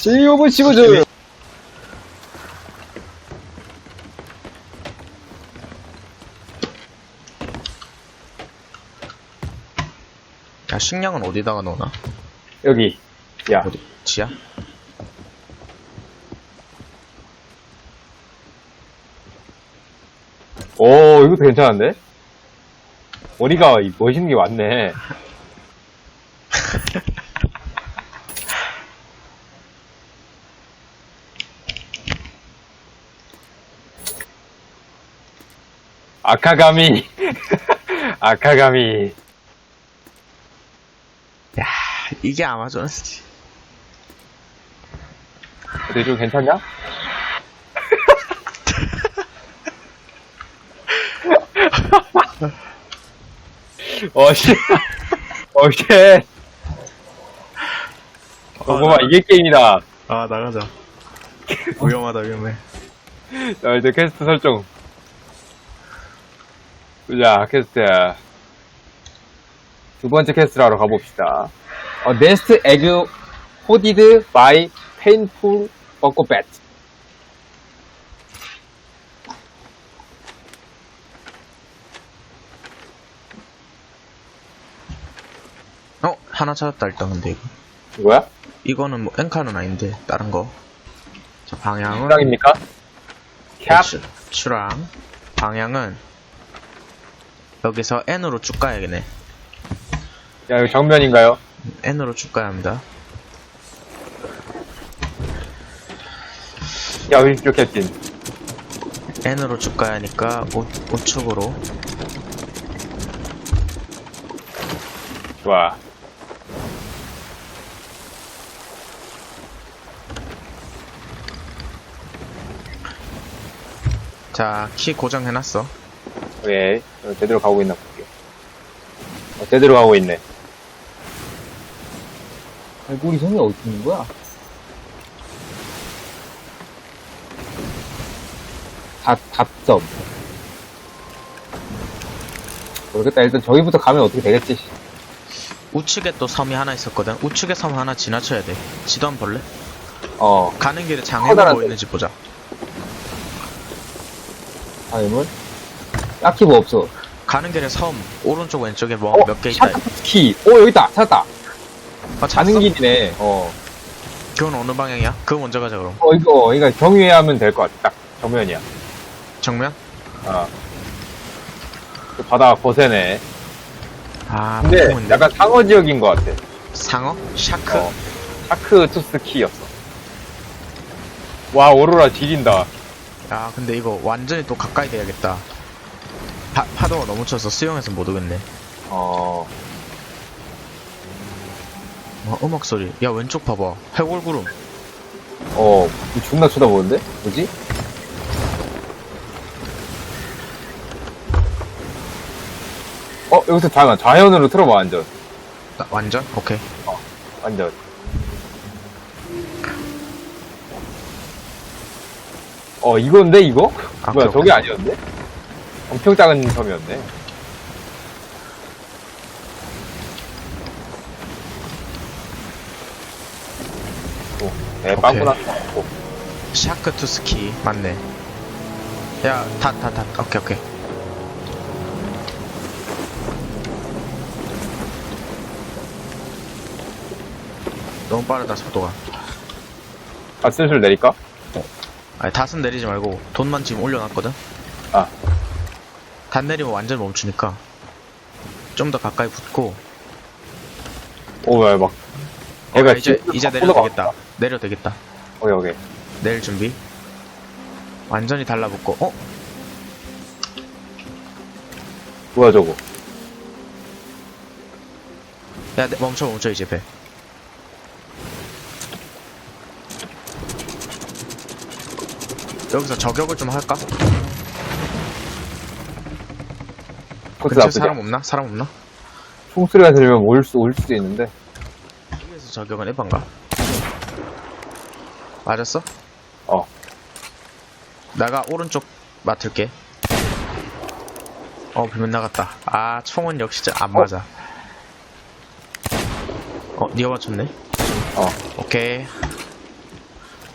제이오브 씹어줘요. 야, 식량은 어디다가 넣나? 여기. 야, 어디? 지하? 오, 이것도 괜찮은데? 머리가 이- 멋있는 게 많네. 아카가미. 아카가미. 야, 이게 아마존이지. 어때, 좀 괜찮냐? 어, 씨. 어, 씨. 어, 뭐마, 이게 게임이다. 아, 나가자. 위험하다, 위험해. 자, 이제 퀘스트 설정. 자, 퀘스트. 두 번째 퀘스트로 하러 가봅시다. 어, 네스트 에그 호디드 바이 페인풀 버거 뱃. 어, 하나 찾았다, 일단, 근데 이거. 이거야? 이거는 뭐, 엔카는 아닌데, 다른 거. 자, 방향은. 수락입니까? 캡. 추- 추랑. 방향은. 여기서 N으로 쭉 가야겠네. 야, 이거 정면인가요? N으로 쭉 가야 합니다. 야, 왼쪽 캡틴. N으로 쭉 가야 하니까, 우, 우측으로. 좋아. 자, 키 고정해놨어. 오케이. 어, 제대로 가고 있나 볼게. 어, 제대로 가고 있네. 갈고리 성이 어디 있는 거야? 다, 답점. 모르겠다. 일단 저기부터 가면 어떻게 되겠지. 우측에 또 섬이 하나 있었거든. 우측에 섬 하나 지나쳐야 돼. 지도 한번 볼래? 어, 가는 길에 장애물 커다란 뭐 있는지 보자. 아니면? 딱히 뭐 없어. 가는 길에 섬 오른쪽 왼쪽에 뭐 어, 몇개 있다. 샤크스키. 오, 여기 있다. 찾았다. 아, 가는 찾았어? 길이네. 어. 그건 어느 방향이야? 그거 먼저 가자 그럼. 어, 이거, 이거 경유하면 될 것 같아. 딱, 정면이야. 정면? 어. 그 바다 거세네. 아, 근데 보통은 약간 상어 지역인 것 같아. 상어? 샤크? 어. 샤크 투스 키였어. 와, 오로라 지린다. 야, 근데 이거 완전히 또 가까이 돼야겠다. 파, 파도가 너무 쳐서 수영해서 못 오겠네. 어. 와, 음악 소리. 야, 왼쪽 봐봐. 해골구름. 어, 이거 존나 쳐다보는데? 뭐지? 어, 여기서 잠깐 좌연으로 틀어봐, 완전. 나- 완전? 오케이. 완전. 어, 이건데, 이거? 아, 뭐야, 오케이, 저게. 아니었네? 엄청 작은 섬이었네. 오, 네, 빵꾸 오케이. 났고. 샤크 투 스키. 맞네. 야, 다, 다, 다. 오케이, 오케이. 너무 빠르다, 속도가. 아, 슬슬 내릴까? 아니, 닷은 내리지 말고, 돈만 지금 올려놨거든? 아. 닷 내리면 완전 멈추니까. 좀 더 가까이 붙고. 오, 왜, 막. 어, 이제, 진짜 이제 막 내려도 올라가. 되겠다. 내려도 되겠다. 오케이, 오케이. 내릴 준비. 완전히 달라붙고, 어? 뭐야, 저거. 야, 내- 멈춰, 멈춰, 이제 배. 여기서 저격을 좀 할까? 코스 근처에 나쁘지 사람 않아. 없나? 사람 없나? 총소리가 들리면 올 수, 올 수도 있는데. 여기에서 저격은 해반가? 맞았어? 어. 나가 오른쪽 맡을게. 어, 비면 나갔다. 아, 총은 역시 잘안 맞아. 어, 니가 맞췄네? 어. 오케이.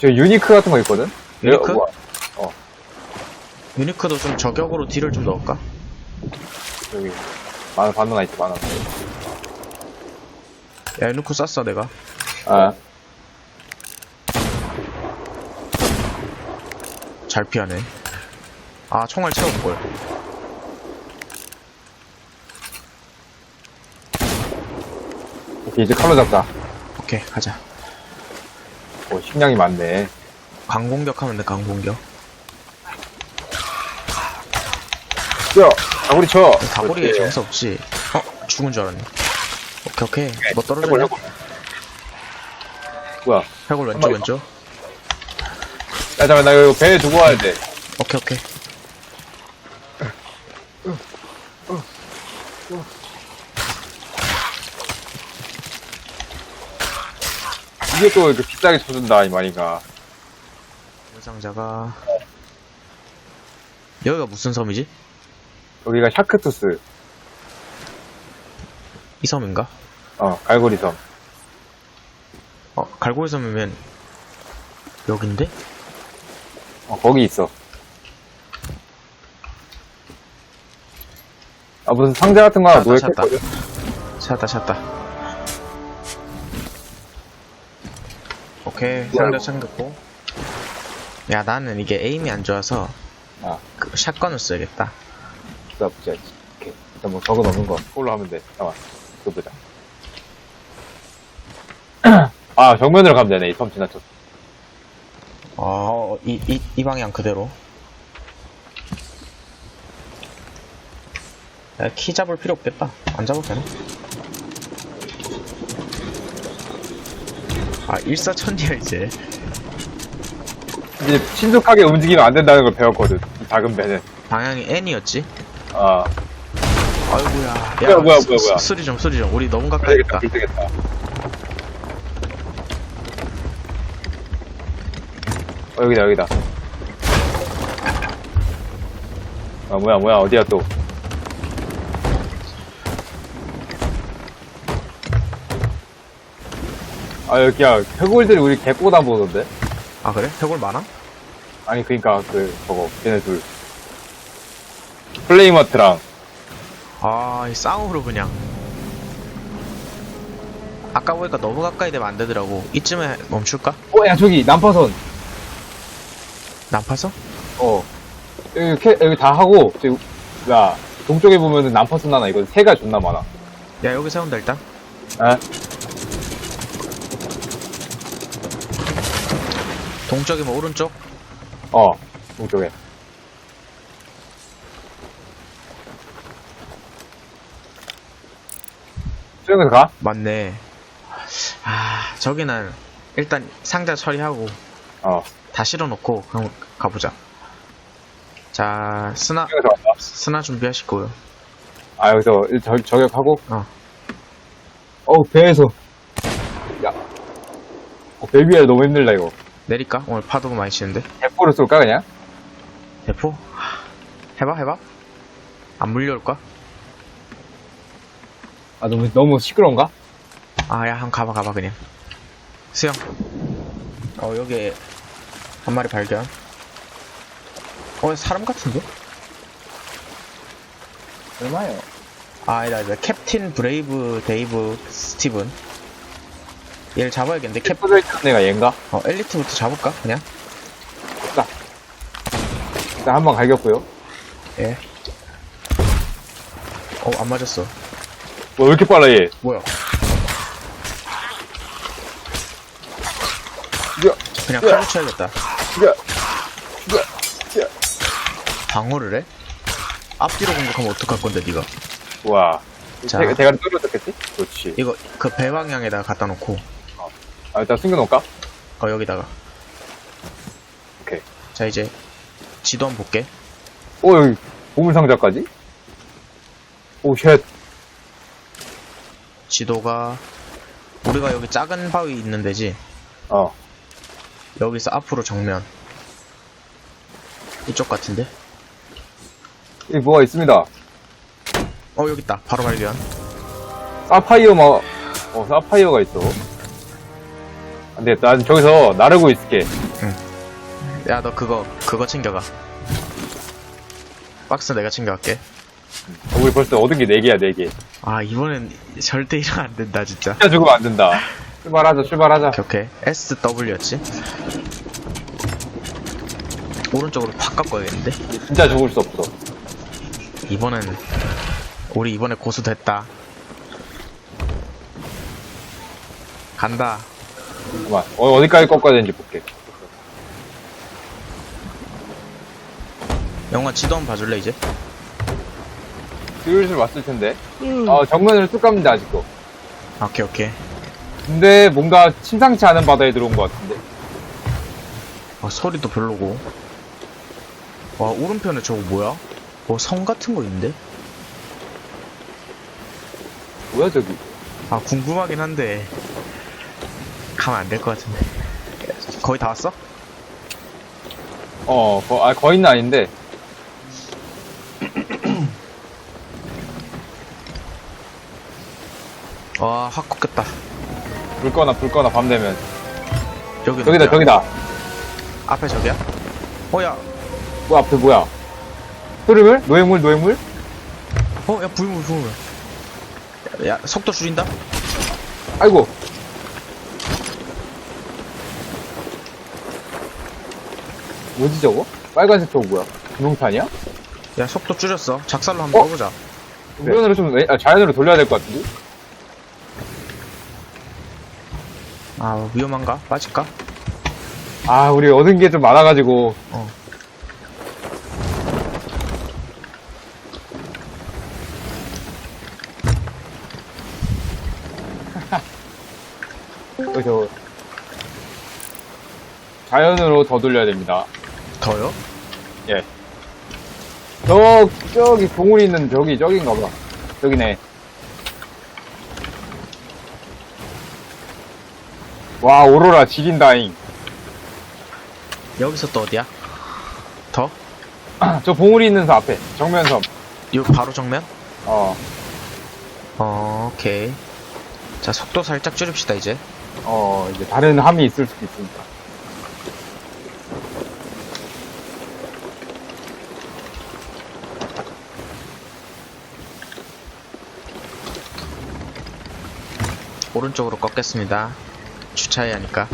저 유니크 같은 거 있거든? 유니크? 우와, 유니크도 좀 저격으로 딜을 좀 넣을까? 여기. 많아, 반응 아이트 많아. 야 유니크 쐈어 내가 아, 잘 피하네 아 총알 채울걸 오케이, 이제 칼로 잡자. 오케이 가자 오, 식량이 많네. 강공격 하면 돼 강공격 야, 다구리 쳐! 다구리에 그렇지. 정수 없지 어? 죽은 줄 알았네 오케이 오케이 뭐 해골, 떨어졌냐? 해골. 뭐야. 해골 왼쪽 왼쪽 야, 잠깐만, 나 이거 배에 두고 와야 돼. 오케이 오케이 이게 또 이렇게 비싸게 쳐준다, 이 말인가. 상자가 여기가 무슨 섬이지? 여기가 샤크투스, 이 섬인가? 어, 갈고리 섬. 어 갈고리 섬이면 여긴데? 어, 거기 있어. 아, 무슨 상자 같은 거 하나 찾았다, 찾았다. 노획했거든? 찾았다 찾았다 오케이 상자 챙겼고 야 나는 이게 에임이 안 좋아서 아. 그 샷건을 써야겠다 기가 보자. 오케이. 일단 뭐 적어 놓는 거. 그걸로 하면 돼. 잠깐만. 그거 보자. 아, 정면으로 가면 되네. 이섬 지나쳐. 어, 이, 이, 이 방향 그대로. 야, 키 잡을 필요 없겠다. 안 잡아도 되나? 아, 일사천리야, 이제. 이제 신속하게 움직이면 안 된다는 걸 배웠거든. 이 작은 배는. 방향이 N이었지? 아, 아이고야. 뭐야, 뭐야, 수- 뭐야, 뭐야. 수- 수리 좀, 수리 좀. 우리 너무 가까이 되겠다. 있다. 되겠다. 어, 여기다, 여기다. 아, 뭐야, 뭐야, 어디야 또. 아, 여기 야, 해골들이 우리 개꼬다 보던데? 아, 그래? 해골 많아? 아니, 그니까, 그, 저거, 걔네 둘. 플레이머트랑, 아, 이 쌍으로 그냥. 아까 보니까 너무 가까이 되면 안 되더라고. 이쯤에 멈출까? 어, 야, 저기, 난파선. 난파서? 어. 여기, 캐, 여기 다 하고, 저기, 야, 동쪽에 보면은 난파선 하나, 이거 새가 존나 많아. 야, 여기 세운다, 일단. 아, 동쪽이면 오른쪽? 어, 동쪽에. 수영에서 가? 맞네. 아, 저기는 일단 상자 처리하고 어, 다 실어놓고 그럼 가보자. 자, 스나, 수영에서 간다. 스나 준비하시고요. 아, 여기서 일- 저, 저격하고. 어. 어우, 배에서. 야. 어, 배 위에 너무 힘들다, 이거. 내릴까? 오늘 파도가 많이 치는데. 대포를 쏠까, 그냥? 대포? 하, 해봐, 해봐. 안 물려올까? 아, 너무, 너무 시끄러운가? 아, 야, 한번 가봐, 가봐, 그냥. 수영. 어, 여기 한 마리 발견. 어, 사람 같은데? 얼마요? 아, 아니다, 아니다. 캡틴 브레이브 데이브 스티븐. 얘를 잡아야겠는데, 캡, 캡 있는 애가 얘인가? 어, 엘리트부터 잡을까? 그냥? 일단 한 번 갈겼고요. 예. 어, 안 맞았어. 뭐, 왜 이렇게 빨라, 얘? 뭐야? 죽여, 그냥. 칼로 쳐야겠다. 죽여, 죽여, 죽여. 방어를 해? 앞뒤로 공격하면 어떡할 건데, 니가? 우와. 자. 대, 대가리 떨어졌겠지? 그렇지. 이거, 그 배 방향에다가 갖다 놓고, 아, 일단 숨겨놓을까? 어, 여기다가. 오케이. 자, 이제, 지도 한번 볼게. 오, 여기, 보물상자까지? 오, 쉣. 지도가, 우리가 여기 작은 바위 있는 데지? 어. 여기서 앞으로 정면. 이쪽 같은데? 여기 뭐가 있습니다. 어, 여기 있다. 바로 발견. 사파이어 막, 어, 사파이어가 있어. 근데 난 저기서 나르고 있을게. 야, 너 그거, 그거 챙겨가. 박스 내가 챙겨갈게. 어, 우리 벌써 얻은 게 4개야, 4개. 아, 이번엔 절대 이러면 안 된다, 진짜. 진짜 죽으면 안 된다. 출발하자, 출발하자. 오케이, 오케이. SW였지? 오른쪽으로 확 깎아야겠는데? 진짜 죽을 수 없어. 이번엔, 우리 이번에 고수 됐다. 간다. 잠깐만. 어, 어디까지 꺾어야 되는지 볼게. 영화 지도 한번 봐줄래, 이제? 슬슬 왔을 텐데. 어, 정면으로 쭉 돼, 아직도. 오케이, 오케이. 근데 뭔가 심상치 않은 바다에 들어온 것 같은데. 아, 소리도 별로고. 와, 오른편에 저거 뭐야? 뭐 성 같은 거 있는데? 뭐야, 저기. 아, 궁금하긴 한데. 가면 안 될 것 같은데. 거의 다 왔어? 어, 거, 아, 거인은 아닌데. 와, 확 꺾였다. 불 꺼나, 불 꺼나, 밤 되면. 여기 저기다? 저기다. 앞에 저기야? 어, 야. 뭐, 앞에 뭐야? 흐름을? 노예물, 노예물? 어, 야, 불물, 불물. 야, 야, 속도 줄인다? 아이고. 뭐지, 저거? 빨간색 저거 뭐야? 구명탄이야? 야, 속도 줄였어. 작살로 한번 어? 떠보자. 우연으로 좀, 왼- 아, 자연으로 돌려야 될 것 같은데? 아, 위험한가? 빠질까? 아, 우리 얻은 게 좀 많아가지고. 어. 그래서. 자연으로 더 돌려야 됩니다. 더요? 저, 저기, 동굴이 있는 저기, 저긴가 보다. 저기네. 와, 오로라 지린다잉. 여기서 또 어디야? 더? 저 봉우리 있는 서 앞에. 정면섬. 요 바로 정면? 어, 어, 오케이. 자, 속도 살짝 줄입시다, 이제. 어, 이제 다른 함이 있을 수도 있으니까. 오른쪽으로 꺾겠습니다. 주차해야 하니까.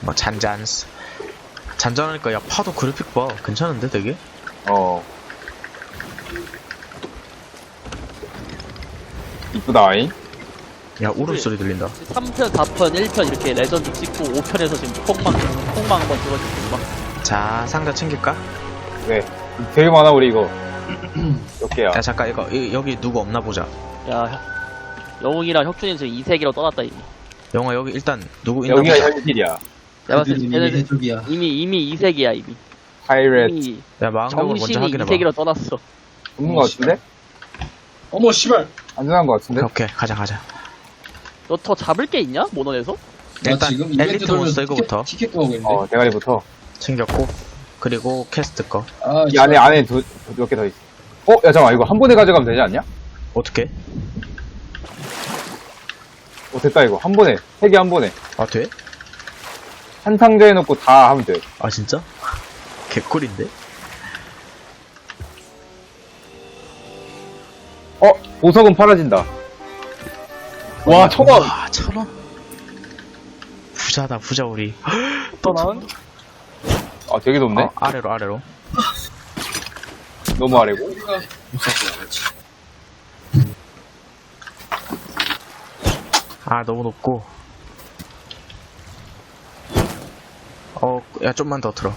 뭐, 잔잔스. 잔잔하니까, 야, 파도 그래픽 봐. 괜찮은데, 되게? 어. 이쁘다잉. 야, 울음 소리 들린다. 3편, 4편, 1편 이렇게 레전드 찍고 5편에서 지금 폭망, 폭망 한번 들어주고 막 자, 상자 챙길까? 네. 되게 많아, 우리 이거. 몇 개야? 야, 잠깐, 이거, 이- 여기 누구 없나 보자. 야, 영웅이랑 혁준이 지금 이 세계로 떠났다 이미. 영화, 여기 일단, 누구 있나 여기가 보자. 현실이야. 내가 봤을 때 이미 얘네들 해적이야. 이미 이미 이 세계야 이미. 파이렛. 이미 야, 마음각으로 먼저 정신이 이 확인해봐. 세계로 떠났어. 없는 것 같은데? 어머 씨발. 안전한 것 같은데? 오케이, 가자, 가자. 너 더 잡을 게 있냐? 모넌에서? 나 일단 지금 이벤트 엘리트 돌면서 몬스터 이거부터 티켓, 티켓 구하고 있는데. 어, 대가리부터. 챙겼고, 그리고 캐스트 거. 아, 이 안에, 안에 두, 몇 개 더 있어. 어, 야, 잠깐 만, 이거 한 번에 가져가면 되지 않냐? 어떻게? 어, 됐다, 이거. 한 번에. 세 개 한 번에. 아, 돼? 한 상자에 넣고 다 하면 돼. 아, 진짜? 개꿀인데? 어, 보석은 팔아진다. 와, 천 원! 와, 천 원? 부자다, 부자, 우리. 또천 원? 아, 되게 높네? 어, 아래로, 아래로. 너무 아래고. 아, 너무 높고. 어, 야, 좀만 더 들어.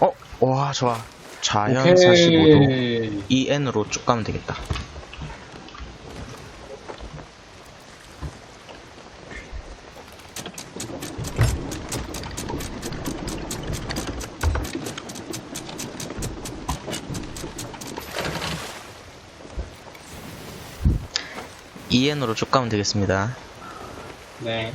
어, 와, 좋아. 자연 45도. 오케이. EN으로 쭉 가면 되겠다. EN으로 쭉 가면 되겠습니다. 네.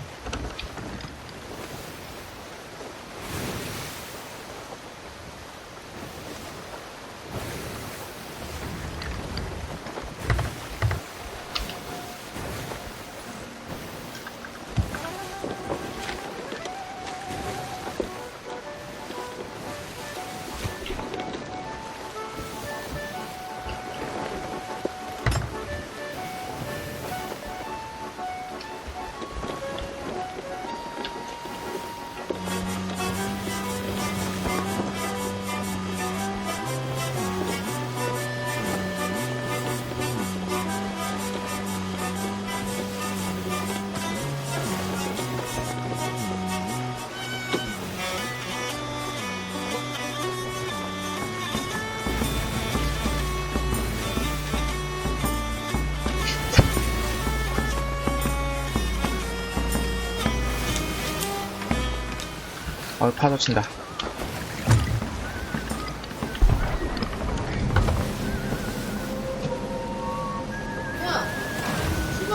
어, 파도 친다.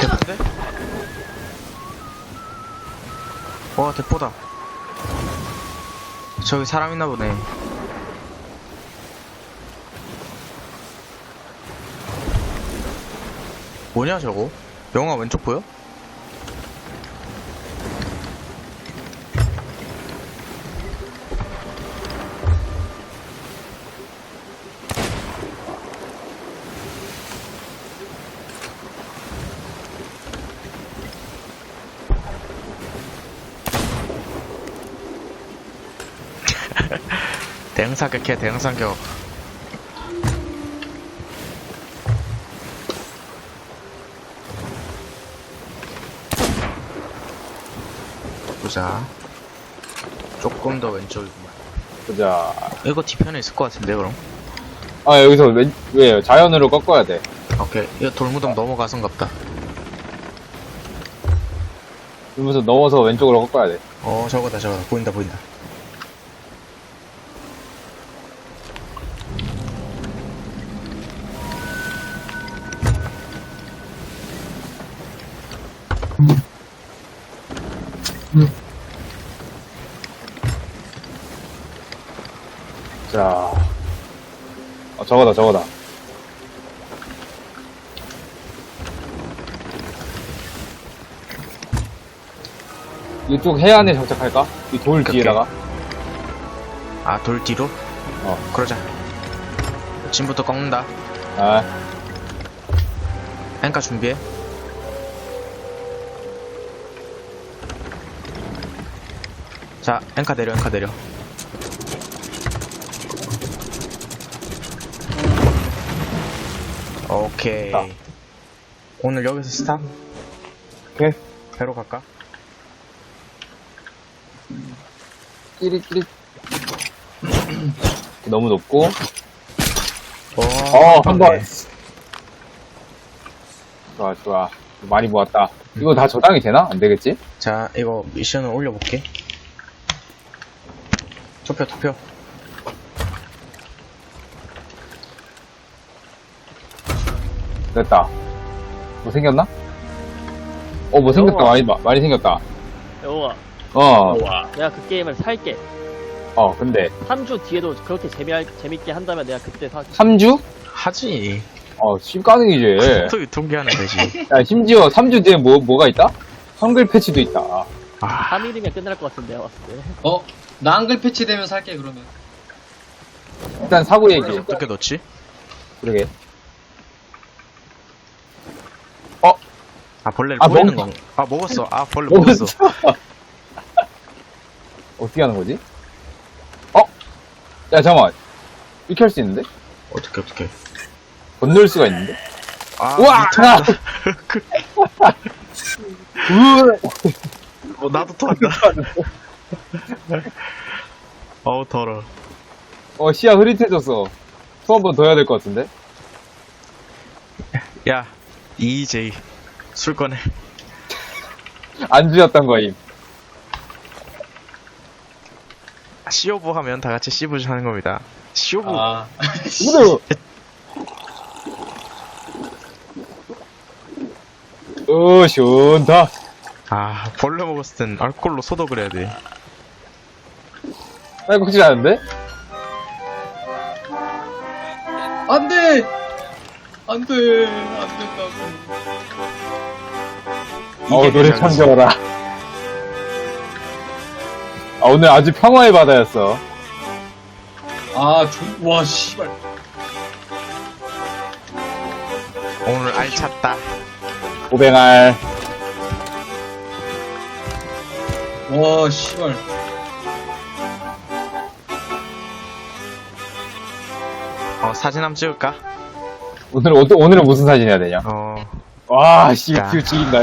대포인데? 와, 대포다. 저기 사람 있나 보네. 뭐냐, 저거? 영화 왼쪽 보여? 대응 사격해, 대응 사격. 보자. 조금 더 왼쪽이구만. 보자. 이거 뒤편에 있을 것 같은데, 그럼? 아, 여기서 왜, 왜, 자연으로 꺾어야 돼. 오케이. 이거 돌무덤 넘어가선갑다. 그러면서 넘어서 왼쪽으로 꺾어야 돼. 어, 저거다, 저거다. 보인다, 보인다. 자. 어, 저거다, 저거다. 이쪽 해안에 정착할까? 이 돌 오케이, 뒤에다가. 아, 돌 뒤로? 어. 그러자. 지금부터 꺾는다. 아, 앵카 준비해. 자, 앵카 내려, 앵카 내려. 오케이. 됐다. 오늘 여기서 스탑? 오케이. 배로 갈까? 끼리끼리. 너무 높고. 오, 어, 한 번. 좋아, 좋아. 많이 모았다. 이거 다 저장이 되나? 안 되겠지? 자, 이거 미션을 올려볼게. 투표, 투표. 됐다. 뭐 생겼나? 어, 뭐 생겼다. 영화. 많이, 마- 많이 생겼다. 영호가 어, 내가 그 게임을 살게. 어, 근데. 3주 뒤에도 그렇게 재미 재밌게 한다면 내가 그때 사. 3주? 하지. 어, 쉽가능이지. 또 유통기한은 되지. 야, 심지어 3주 뒤에 뭐, 뭐가 있다? 한글 패치도 있다. 아, 3일이면 끝날 것 같은데 내가 봤을 때. 어? 나 한글 패치 되면 살게 그러면 일단 사고 얘기. 어떻게 넣지? 그러게. 아, 벌레를 아, 보이는 먹- 건. 아, 먹었어. 아, 벌레 먹었어. 어떻게 하는 거지? 어? 야, 잠깐만. 이렇게 할 수 있는데? 어떻게, 어떻게. 건널 수가 있는데? 아, 우와! 미쳤다. 으 어, 나도 토한다. 어우, 더러. 어, 시야 흐릿해졌어. 투 한 번 더 해야 될 것 같은데? 야, EJ. 술 꺼내. 안주였던 거임. 시오브 하면 다 같이 시브즈 하는 겁니다. 시오브. 아 근데, 어, 시원다. 아, 벌레 먹었을 땐 알코올로 소독을 해야 돼. 딸꾹질 하는데? 안 돼 안 돼 안 된다고 어, 노래. 참 좋아라. 아, 오늘 아주 평화의 바다였어. 아와 씨발 오늘 알찼다. 고뱅알. 와 씨발 어, 사진 한번 찍을까? 오늘, 오늘은 무슨 사진 해야 되냐? 어, 와, 씨, 자. 그 죽인다.